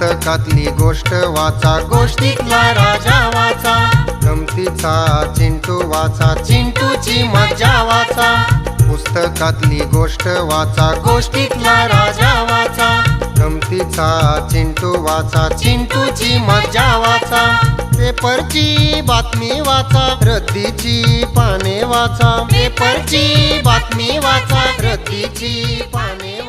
पुस्तकातली गोष्ट वाचा. गोष्टीतला राजा वाचा. गमतीचा चिंटू वाचा. चिंटूची मज्जा वाचा. पुस्तकातली गोष्ट वाचा. गोष्टीतला राजा वाचा. गमतीचा चिंटू वाचा. चिंटूची मज्जा वाचा. पेपरची बातमी वाचा. रद्दीची पाने वाचा. पेपरची बातमी वाचा. रद्दीची पाने